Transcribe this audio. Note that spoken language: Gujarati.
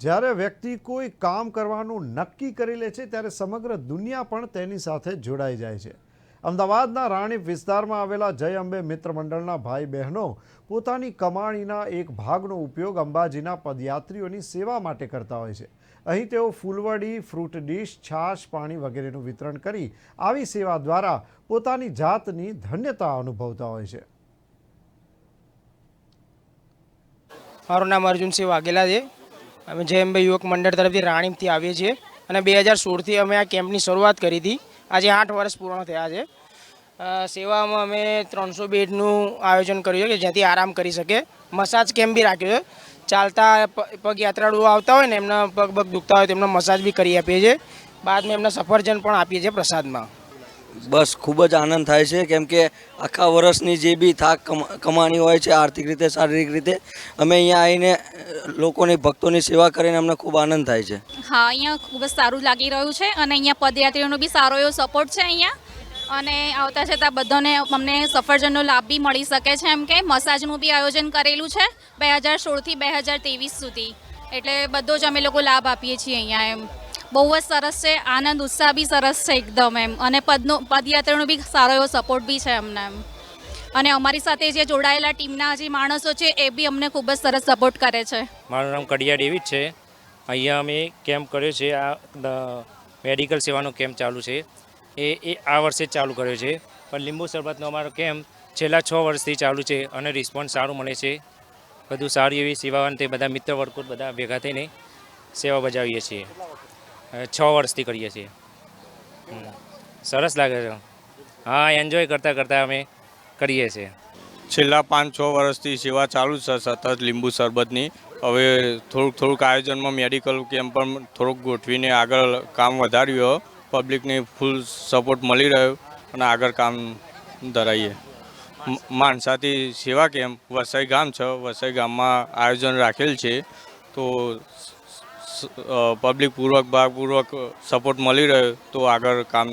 જ્યારે વ્યક્તિ કોઈ કામ કરવાનું નક્કી કરી લે છે, ત્યારે સમગ્ર દુનિયા પણ તેની સાથે જોડાઈ જાય છે. અમદાવાદના રાણીપ વિસ્તારમાં આવેલા જય અંબે મિત્ર મંડળના ભાઈ બહેનો પોતાની કમાણીના એક ભાગનો ઉપયોગ અંબાજીના પદયાત્રીઓની સેવા માટે કરતા હોય છે. અહીં તેઓ ફૂલવડી, ફ્રૂટ ડીશ, છાશ, પાણી વગેરેનું વિતરણ કરી આવી સેવા દ્વારા પોતાની જાતની ધન્યતા અનુભવતા હોય છે. મારું નામ અર્જુનસિંહ વાઘેલા છે. અમે જેએમભાઈ યુવક મંડળ તરફથી રાણીપથી આવીએ છીએ. અને બે હજાર સોળથી અમે આ કેમ્પની શરૂઆત કરી હતી. આજે આઠ વર્ષ પૂર્ણ થયા છે. સેવામાં અમે ત્રણસો બેડનું આયોજન કર્યું છે કે જ્યાંથી આરામ કરી શકે. મસાજ કેમ્પ બી રાખ્યો છે. ચાલતા પગયાત્રાળુઓ આવતા હોય ને એમના પગ પગ દુખતા હોય તો એમનો મસાજ બી કરી આપીએ છીએ. બાદમાં એમને સફરજન પણ આપીએ છીએ પ્રસાદમાં. બસ ખૂબ જ આનંદ થાય છે, કેમ કે આખા વર્ષની જે બી થાક કમા- કમાણી હોય છે, આર્થિક રીતે, શારીરિક રીતે, અમે અહીંયા આવીને લોકોની, ભક્તોની સેવા કરીને અમને ખૂબ આનંદ થાય છે. હા, અહીંયા ખૂબ જ સારું લાગી રહ્યું છે અને અહીંયા પદયાત્રીઓનો બી સારો એવો સપોર્ટ છે અહીંયા. અને આવતા જતાં બધાને અમને સફરજનનો લાભ બી મળી શકે છે, એમ કે મસાજનું બી આયોજન કરેલું છે, બે હજાર સોળથી બે હજાર ત્રેવીસ સુધી. એટલે બધો જ અમે લોકો લાભ આપીએ છીએ અહીંયા, એમ. બહુ જ સરસ છે. આનંદ, ઉત્સાહ બી સરસ છે એકદમ એમ. અને પદનો, પદયાત્રાનો બી સારો એવો સપોર્ટ બી છે અમને એમ. અને અમારી સાથે જે જોડાયેલા ટીમના જે માણસો છે, એ બી અમને ખૂબ જ સરસ સપોર્ટ કરે છે. મારું નામ કડિયા ડેવિડ છે. અહીંયા અમે કેમ્પ કર્યો છે. આ મેડિકલ સેવાનો કેમ્પ ચાલુ છે. એ એ આ વર્ષે જ ચાલુ કર્યો છે. પણ લીંબુ શરબતનો અમારો કેમ્પ છેલ્લા છ વર્ષથી ચાલુ છે અને રિસ્પોન્સ સારું મળે છે. બધું સારી એવી સેવા અંતે બધા મિત્ર વર્ગો બધા ભેગા થઈને સેવા બજાવીએ છીએ. છ વર્ષથી કરીએ છીએ. સરસ લાગે છે. હા એન્જોય કરતાં કરતાં અમે કરીએ છીએ. છેલ્લા પાંચ, છ વર્ષથી સેવા ચાલુ છે સતત લીંબુ શરબતની. હવે થોડુંક થોડુંક આયોજનમાં મેડિકલ કેમ્પ પણ થોડુંક ગોઠવીને આગળ કામ વધાર્યું. પબ્લિકને ફૂલ સપોર્ટ મળી રહ્યો અને આગળ કામ ધરાઈએ. માણસાથી સેવા કેમ્પ, વસાઈ ગામ છે. વસાઈ ગામમાં આયોજન રાખેલ છે. તો પબ્લિક પૂર્વક ભાગપૂર્વક સપોર્ટ મળી રહ્યો તો આગળ કામ